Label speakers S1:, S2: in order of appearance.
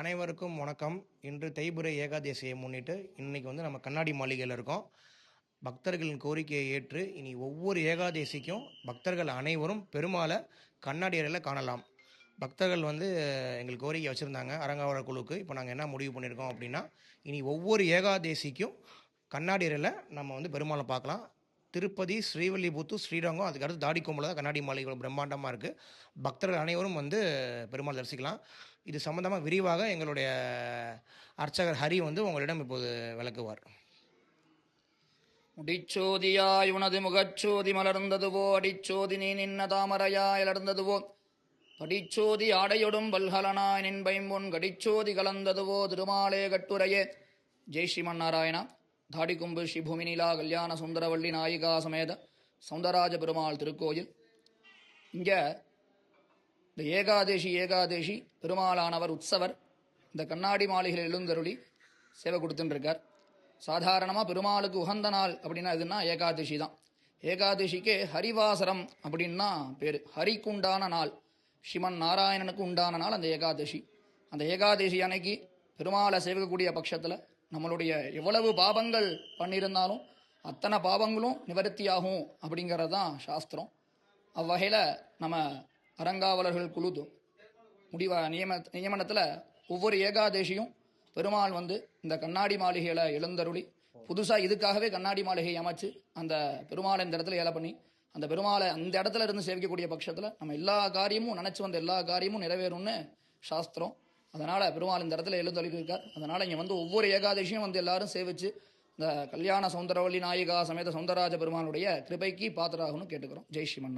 S1: அனைவருக்கும் வணக்கம். இன்று தைபுரை ஏகாதசியை முன்னிட்டு இன்றைக்கி வந்து நம்ம கண்ணாடி மாளிகையில் இருக்கோம். பக்தர்களின் கோரிக்கையை ஏற்று இனி ஒவ்வொரு ஏகாதசிக்கும் பக்தர்கள் அனைவரும் பெருமாளை கண்ணாடி அறையில் காணலாம். பக்தர்கள் வந்து எங்களுக்கு கோரிக்கை வச்சுருந்தாங்க அரங்காவலர் குழுக்கு இப்போ நாங்கள் என்ன முடிவு பண்ணியிருக்கோம் அப்படின்னா இனி ஒவ்வொரு ஏகாதசிக்கும் கண்ணாடி அறையில் நம்ம வந்து பெருமாளை பார்க்கலாம். திருப்பதி ஸ்ரீவில்லிபுத்தூர் ஸ்ரீரங்கம் அதுக்கு அடுத்து தான் கண்ணாடி மாளிகை. பிரம்மாண்டமாக இருக்குது பக்தர்கள் அனைவரும் வந்து பெருமாள் தரிசிக்கலாம். இது சம்மந்தமாக விரிவாக எங்களுடைய அர்ச்சகர் ஹரி வந்து உங்களிடம் இப்போது விளக்குவார்.
S2: முடிச்சோதியாய் உனது முகச்சோதி மலர்ந்ததுவோ அடிச்சோதி நீ நின்ன தாமரையாய் அலர்ந்ததுவோ படிச்சோதி ஆடையொடும் பல்கலனாய் நின்பைம்பொன் கடிச்சோதி கலந்ததுவோ திருமாலே கட்டுரையே. ஜெய் ஸ்ரீமன் நாராயணா. தாடிக்கும்பு ஸ்ரீ பூமிநிலா கல்யாண சுந்தரவள்ளி நாயிகா சமேத சௌந்தராஜ பெருமாள் திருக்கோயில். இங்கே இந்த ஏகாதேசி ஏகாதேசி பெருமாளானவர் உற்சவர் இந்த கண்ணாடி மாளிகையில் எழுந்தருளி சேவை கொடுத்துட்டுருக்கார் சாதாரணமாக பெருமாளுக்கு உகந்த நாள் அப்படின்னா எதுனா ஏகாதசி தான். ஏகாதசிக்கு ஹரிவாசரம் அப்படின்னா பேர். ஹரிக்கு உண்டான நாள். ஸ்ரீமன் நாராயணனுக்கு உண்டான நாள் அந்த ஏகாதசி. அந்த ஏகாதசி அன்னைக்கு பெருமாளை சேவிக்கக்கூடிய பட்சத்தில் நம்மளுடைய எவ்வளவு பாபங்கள் பண்ணியிருந்தாலும் அத்தனை பாவங்களும் நிவர்த்தியாகும் அப்படிங்கிறது தான் சாஸ்திரம். அவ்வகையில் நம்ம அரங்காவலர்கள் குழு முடிவ நியம நியமனத்தில் ஒவ்வொரு ஏகாதேசியும் பெருமாள் வந்து இந்த கண்ணாடி மாளிகையில் எழுந்தருளி புதுசாக இதுக்காகவே கண்ணாடி மாளிகையை அமைச்சு அந்த பெருமாளை இந்த இடத்துல ஏலை பண்ணி அந்த பெருமாளை அந்த இடத்துல இருந்து சேவிக்கக்கூடிய பட்சத்தில் நம்ம எல்லா காரியமும் நினச்சி வந்த எல்லா காரியமும் நிறைவேறும்னு சாஸ்திரம் அதனால் பெருமாள் இந்த இடத்துல எழுந்தருளி அதனால் இங்கே வந்து ஒவ்வொரு ஏகாதசியும் வந்து எல்லாரும் சேவிச்சு இந்த கல்யாண சௌந்தரவள்ளி நாயிகா சமேத சௌந்தரராஜ பெருமானுடைய கிருபைக்கு பாத்திராகணும் கேட்டுக்கிறோம். ஜெய் ஸ்ரீமன்னா